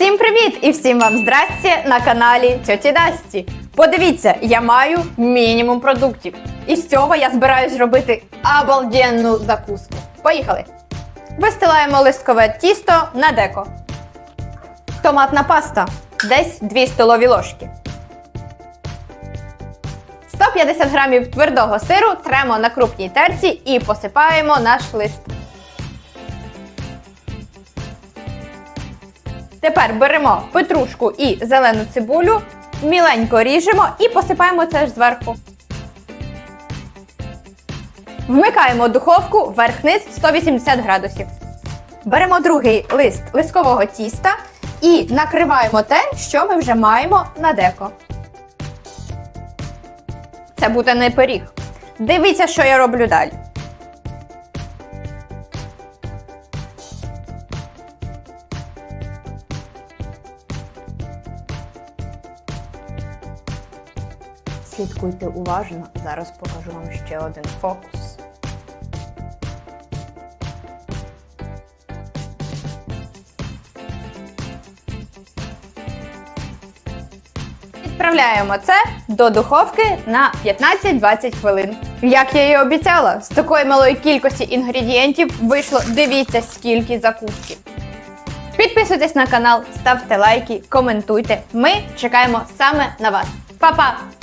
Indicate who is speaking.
Speaker 1: Всім привіт і всім вам здрасте на каналі Тьоті Дасті. Подивіться, я маю мінімум продуктів. І з цього я збираюсь робити обалденну закуску. Поїхали! Вистилаємо листкове тісто на деко. Томатна паста десь 2 столові ложки. 150 грамів твердого сиру тремо на крупній терці і посипаємо наш лист. Тепер беремо петрушку і зелену цибулю, міленько ріжемо і посипаємо це ж зверху. Вмикаємо духовку верх-низ 180 градусів. Беремо другий лист листкового тіста і накриваємо те, що ми вже маємо на деко. Це буде не пиріг. Дивіться, що я роблю далі. Слідкуйте уважно, зараз покажу вам ще один фокус. Відправляємо це до духовки на 15-20 хвилин. Як я і обіцяла, з такої малої кількості інгредієнтів вийшло дивіться скільки закуски. Підписуйтесь на канал, ставте лайки, коментуйте. Ми чекаємо саме на вас. Па-па!